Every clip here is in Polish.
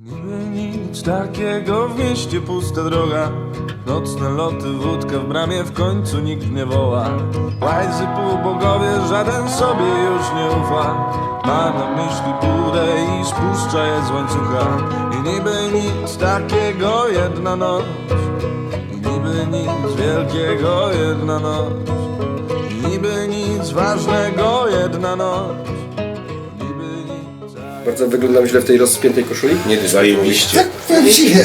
Niby nic takiego w mieście pusta droga. Nocne loty, wódka w bramie, w końcu nikt nie woła. Łajzy półbogowie, żaden sobie już nie ufa. Ma na myśli budę i spuszcza je z łańcucha. I niby nic takiego jedna noc. I niby nic wielkiego jedna noc. I niby nic ważnego jedna noc Bardzo wyglądam źle w tej rozpiętej koszuli. Nie Zajebiście.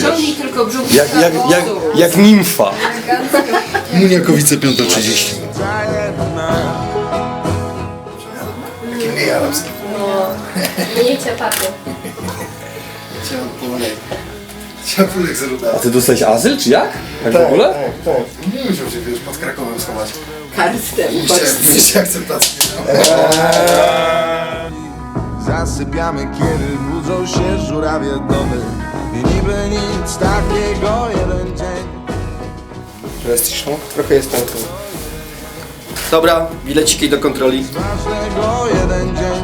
Ciągnij tylko brzuch Jak, jak, jak, jak nimfa. Muniakowice 5.30. za jedna Jakie arabskie. Nie ciapaty. Ciapulek. Ciapulek. A ty dostałeś azyl, czy jak? Tak w ogóle? Tak, tak. Nie musiał się wiesz, pod Krakowem schować. Kartę. Chciałem mieć akceptację. Zasypiamy, kiedy budzą się żurawie domy I niby nic takiego jeden dzień Jest ciszą? Trochę jest tam. Dobra, bileciki do kontroli. Ważnego jeden dzień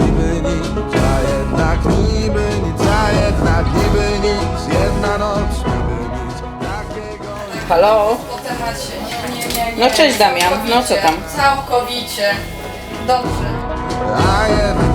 Niby nic, a jednak niby nic A jednak niby nic Jedna noc, niby nic takiego Halo? Po temacie. Nie, nie, nie. No cześć Damian, no co tam? Całkowicie. Dobrze. A jednak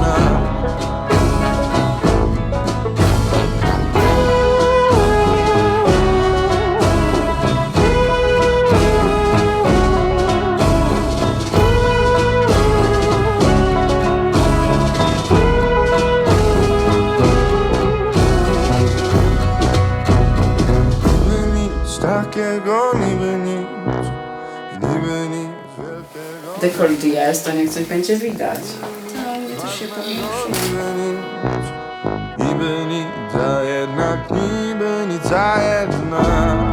takiego, niby nic niby nic wielkiego Dekolt jest, to niech coś będzie widać. No, mnie też się powiększyło. Niby nic, niby nic, a jednak niby nic, a jednak